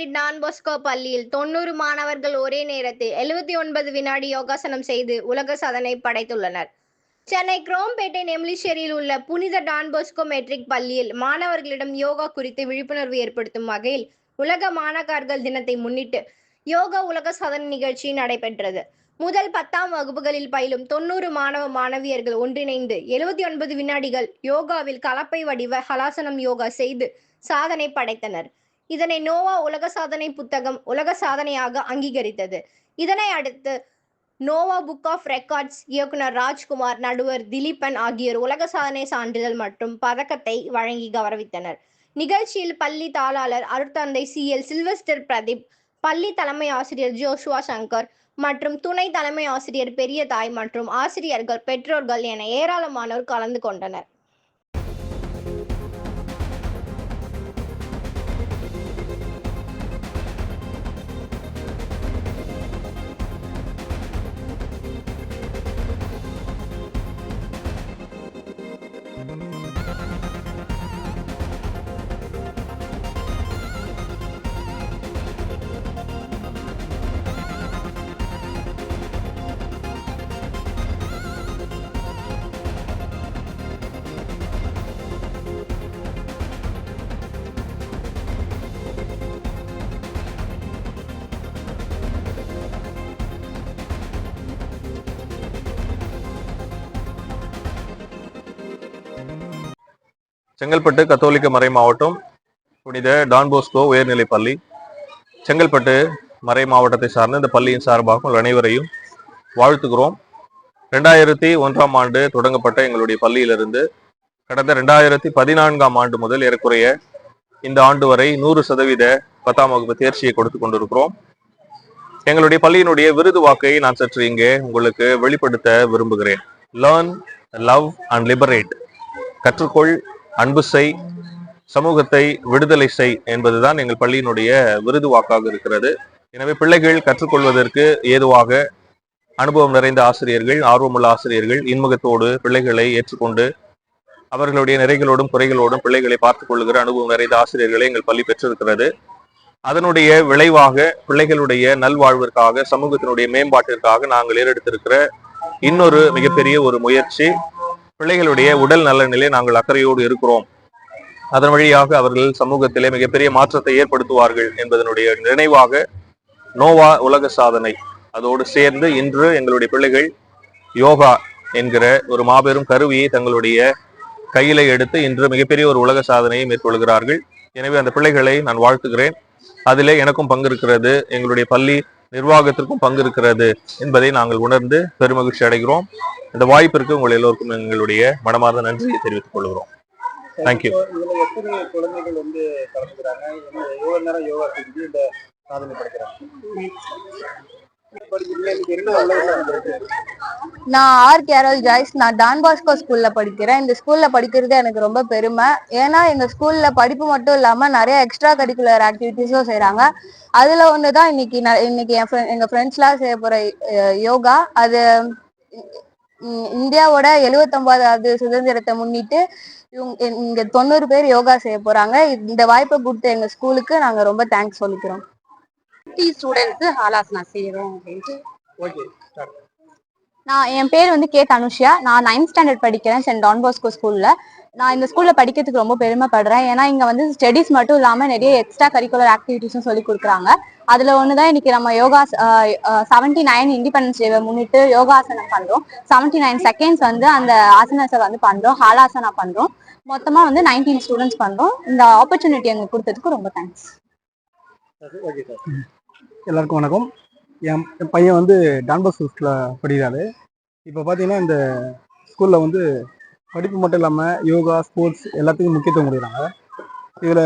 மேரி Don பள்ளியில் தொண்ணூறு மாணவர்கள் ஒரே நேரத்தில் எழுபத்தி ஒன்பது வினாடி யோகாசனம் செய்து உலக சாதனை படைத்துள்ளனர். சென்னை குரோம்பேட்டை நெம்லிஷேரியில் உள்ள புனித டான்போஸ்கோ மெட்ரிக் பள்ளியில் மாணவர்களிடம் யோகா குறித்து விழிப்புணர்வு ஏற்படுத்தும் வகையில் உலக மாணவர்கள் தினத்தை முன்னிட்டு யோகா உலக சாதனை நிகழ்ச்சி நடைபெற்றது. முதல் பத்தாம் வகுப்புகளில் பயிலும் தொண்ணூறு மாணவ மாணவியர்கள் ஒன்றிணைந்து எழுபத்தி ஒன்பது வினாடிகள் யோகாவில் கலப்பை வடிவ ஹலாசனம் யோகா செய்து சாதனை படைத்தனர். இதனை நோவா உலக சாதனை புத்தகம் உலக சாதனையாக அங்கீகரித்தது. இதனை அடுத்து நோவா புக் ஆஃப் ரெக்கார்ட்ஸ் இயக்குனர் ராஜ்குமார் நடுவர் திலீபன் ஆகியோர் உலக சாதனை சான்றிதழ் மற்றும் பதக்கத்தை வழங்கி கௌரவித்தனர். நிகழ்ச்சியில் பள்ளி தாளாளர் அருட்தந்தை சி. எல். சில்வஸ்டர் பிரதீப் பள்ளி தலைமை ஆசிரியர் ஜோஷுவா சங்கர் மற்றும் துணை தலைமை ஆசிரியர் பெரிய தாய் மற்றும் ஆசிரியர்கள் பெற்றோர்கள் என ஏராளமானோர் கலந்து கொண்டனர். செங்கல்பட்டு கத்தோலிக்க மறை மாவட்டம் புனித டான் போஸ்கோ உயர்நிலைப் பள்ளி செங்கல்பட்டு மறை மாவட்டத்தை சார்ந்த இந்த பள்ளியின் சார்பாக உங்கள் அனைவரையும் வாழ்த்துகிறோம். ரெண்டாயிரத்தி ஒன்றாம் ஆண்டு தொடங்கப்பட்ட எங்களுடைய பள்ளியிலிருந்து கடந்த ரெண்டாயிரத்தி பதினான்காம் ஆண்டு முதல் ஏறக்குறைய இந்த ஆண்டு வரை நூறு சதவீத பத்தாம் வகுப்பு தேர்ச்சியை கொடுத்து கொண்டிருக்கிறோம். எங்களுடைய பள்ளியினுடைய விருது வாக்கை நான் சற்று இங்கே உங்களுக்கு வெளிப்படுத்த விரும்புகிறேன். லேர்ன் லவ் அண்ட் லிபரேட் கற்றுக்கொள் அன்பு செய் சமூகத்தை விடுதலை செய் என்பதுதான் எங்கள் பள்ளியினுடைய விருது வாக்காக இருக்கிறது. எனவே பிள்ளைகள் கற்றுக்கொள்வதற்கு ஏதுவாக அனுபவம் நிறைந்த ஆசிரியர்கள் ஆர்வமுள்ள ஆசிரியர்கள் இன்முகத்தோடு பிள்ளைகளை ஏற்றுக்கொண்டு அவர்களுடைய நிறைகளோடும் குறைகளோடும் பிள்ளைகளை பார்த்துக் கொள்ளுகிற அனுபவம் நிறைந்த ஆசிரியர்களை எங்கள் பள்ளி பெற்றிருக்கிறது. அதனுடைய விளைவாக பிள்ளைகளுடைய நல்வாழ்விற்காக சமூகத்தினுடைய மேம்பாட்டிற்காக நாங்கள் ஏறெடுத்திருக்கிற இன்னொரு மிகப்பெரிய ஒரு முயற்சி பிள்ளைகளுடைய உடல் நலனிலே நாங்கள் அக்கறையோடு இருக்கிறோம். அதன் வழியாக அவர்கள் சமூகத்திலே மிகப்பெரிய மாற்றத்தை ஏற்படுத்துவார்கள் என்பதனுடைய நினைவாக நோவா உலக சாதனை. அதோடு சேர்ந்து இன்று எங்களுடைய பிள்ளைகள் யோகா என்கிற ஒரு மாபெரும் கருவியை தங்களுடைய கையில எடுத்து இன்று மிகப்பெரிய ஒரு உலக சாதனையை மேற்கொள்கிறார்கள். எனவே அந்த பிள்ளைகளை நான் வாழ்த்துகிறேன். அதிலே எனக்கும் பங்கு இருக்கிறது. எங்களுடைய பள்ளி நிர்வாகத்திற்கும் பங்கு இருக்கிறது என்பதை நாங்கள் உணர்ந்து பெருமகிழ்ச்சி அடைகிறோம். இந்த வாய்ப்பிற்கு உங்கள் எல்லோருக்கும் எங்களுடைய மனமார்ந்த நன்றியை தெரிவித்துக் கொள்கிறோம். தேங்க்யூ குழந்தைகள் நான் ஆர் கேரல் ஜாய்ஸ் நான் டான் பாஸ்கோ ஸ்கூல்ல படிக்கிறேன். இந்த ஸ்கூல்ல படிக்கிறது எனக்கு ரொம்ப பெருமை. ஏன்னா எங்க ஸ்கூல்ல படிப்பு மட்டும் இல்லாம நிறைய எக்ஸ்ட்ரா கரிக்குலர் ஆக்டிவிட்டிஸும் செய்யறாங்க அதுல ஒன்று தான் இன்னைக்கு இன்னைக்கு என் friend- எங்க ஃப்ரெண்ட்ஸ்லாம் செய்ய போற யோகா. அது இந்தியாவோட எழுவத்தொன்பதாவது சுதந்திரத்தை முன்னிட்டு இவங்க இங்க தொண்ணூறு பேர் யோகா செய்ய போறாங்க. இந்த வாய்ப்பை கொடுத்த எங்க ஸ்கூலுக்கு நாங்க ரொம்ப தேங்க்ஸ் சொல்லிக்கிறோம். ஸ்டூடெண்ட்ஸ் ஹாலாசனா செய்யறோம் அப்படின்ட்டு. ஓகே நான் என் பேர் வந்து கே தனுஷ்யா. நான் நைன்த் ஸ்டாண்டர்ட் படிக்கிறேன் சென்ட் டான் பாஸ்கோ ஸ்கூல்ல நான் இந்த ஸ்கூல்ல படிக்கிறதுக்கு ரொம்ப பெருமைப்படுறேன். ஏன்னா இங்க வந்து ஸ்டடீஸ் மட்டும் இல்லாம நிறைய எக்ஸ்ட்ரா கரிக்குலர் ஆக்டிவிட்டிஸும் சொல்லி கொடுக்குறாங்க. அதுல ஒண்ணுதான் இன்னைக்கு நம்ம யோகா செவன்டி நைன் இண்டிபெண்டன்ஸ் டேவை முன்னிட்டு யோகாசனம் பண்றோம். செவன்டி நைன் செகண்ட்ஸ் வந்து அந்த ஆசனத்தை வந்து பண்றோம் ஹாலாசனா பண்றோம். மொத்தமா வந்து நைன்டீன் ஸ்டூடெண்ட்ஸ் பண்றோம். இந்த ஆப்பர்ச்சுனிட்டி எங்களுக்கு கொடுத்ததுக்கு ரொம்ப தேங்க்ஸ் எல்லாருக்கும் வணக்கம். என் என் பையன் வந்து டான்பஸ் ஸ்கூலில் படிக்கிறாரு. இப்போ பார்த்தீங்கன்னா இந்த ஸ்கூலில் வந்து படிப்பு மட்டும் இல்லாமல் யோகா ஸ்போர்ட்ஸ் எல்லாத்துக்கும் முக்கியத்துவம் கொடுக்குறாங்க. இதில்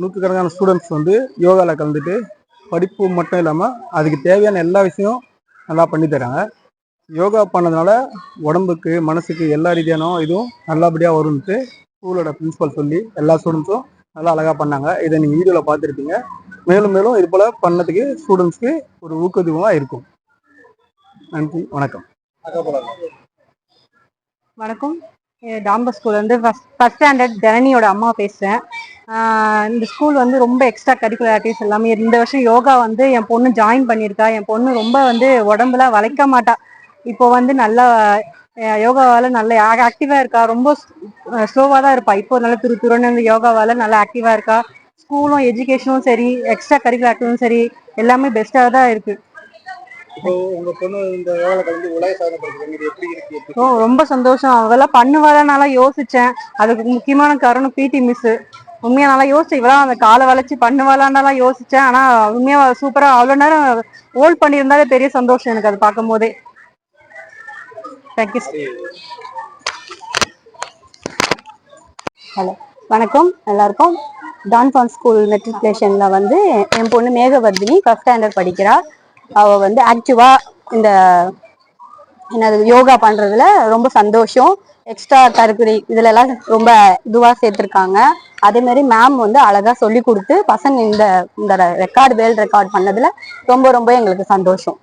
நூற்றுக்கணக்கான ஸ்டூடெண்ட்ஸ் வந்து யோகாவில் கலந்துட்டு படிப்பு மட்டும் இல்லாமல் அதுக்கு தேவையான எல்லா விஷயம் நல்லா பண்ணி தராங்க. யோகா பண்ணதுனால உடம்புக்கு மனசுக்கு எல்லா ரீதியான இதுவும் நல்லபடியாக வரும்ன்ட்டு ஸ்கூலோட பிரின்சிபல் சொல்லி எல்லா ஸ்டூடெண்ட்ஸும் நல்லா அழகாக பண்ணாங்க. இதை நீங்கள் வீடியோவில் பார்த்துருப்பீங்க. மேலும் மேலும் இது போல் பண்ணதுக்கு ஸ்டூடெண்ட்ஸ்க்கு ஒரு ஊக்கத்துவமாக இருக்கும். நன்றி வணக்கம். வணக்கம். டாம்பர் ஸ்கூல் வந்து ஃபஸ்ட் ஃபஸ்ட் ஸ்டாண்டர்ட் தரணியோட அம்மா பேசுகிறேன் இந்த ஸ்கூல் வந்து ரொம்ப எக்ஸ்ட்ரா கரிக்குலர் ஆக்டிவிட்டிஸ் எல்லாமே இந்த வருஷம் யோகா வந்து என் பொண்ணு ஜாயின் பண்ணியிருக்கா. என் பொண்ணு ரொம்ப வந்து உடம்புல வளைக்க மாட்டா. இப்போ வந்து நல்லா யோகாவால் நல்லா நல்ல ஆக்டிவாக இருக்கா. ரொம்ப ஸ்லோவாக தான் இருப்பா. இப்போ நல்ல துரு துருன்னு யோகாவால் நல்லா ஆக்டிவாக இருக்கா. ஸ்கூலும் எஜுகேஷனும் சரி எக்ஸ்ட்ரா கரிக்குலர் ஆக்டிவிட்டியும் சரி எல்லாமே பெஸ்ட்டாக தான் இருக்கு. ஓ ரொம்ப சந்தோஷம். அவெல்லாம் பண்ணுவாளனால யோசிச்சேன். அதுக்கு முக்கியமான காரணம் பிடி மிஸ் உண்மையா நல்லா யோசிச்சேன். இவெல்லாம் அந்த காலை வளைச்சு பண்ணுவாளான்லாம் யோசிச்சேன். ஆனா உண்மையா சூப்பரா அவ்வளவு நேரம் ஹோல்ட் பண்ணியிருந்தாலே பெரிய சந்தோஷம் எனக்கு அது பார்க்கும் போதே தேங்க்யூ ஹலோ வணக்கம். எல்லாருக்கும். டான்பான் ஸ்கூல் மெட்ரிகுலேஷன்ல வந்து என் பொண்ணு மேகவர்தினி ஃபர்ஸ்ட் ஸ்டாண்டர்ட் படிக்கிறா. அவ வந்து ஆக்டிவா இந்த என்னது யோகா பண்றதுல ரொம்ப சந்தோஷம். எக்ஸ்ட்ரா கருக்குறி இதுல எல்லாம் ரொம்ப இதுவா சேர்த்திருக்காங்க. அதே மாதிரி மேம் வந்து அழகா சொல்லி கொடுத்து பசங்க இந்த இந்த ரெக்கார்டு வேல் ரெக்கார்ட் பண்ணதுல ரொம்ப ரொம்ப எங்களுக்கு சந்தோஷம்.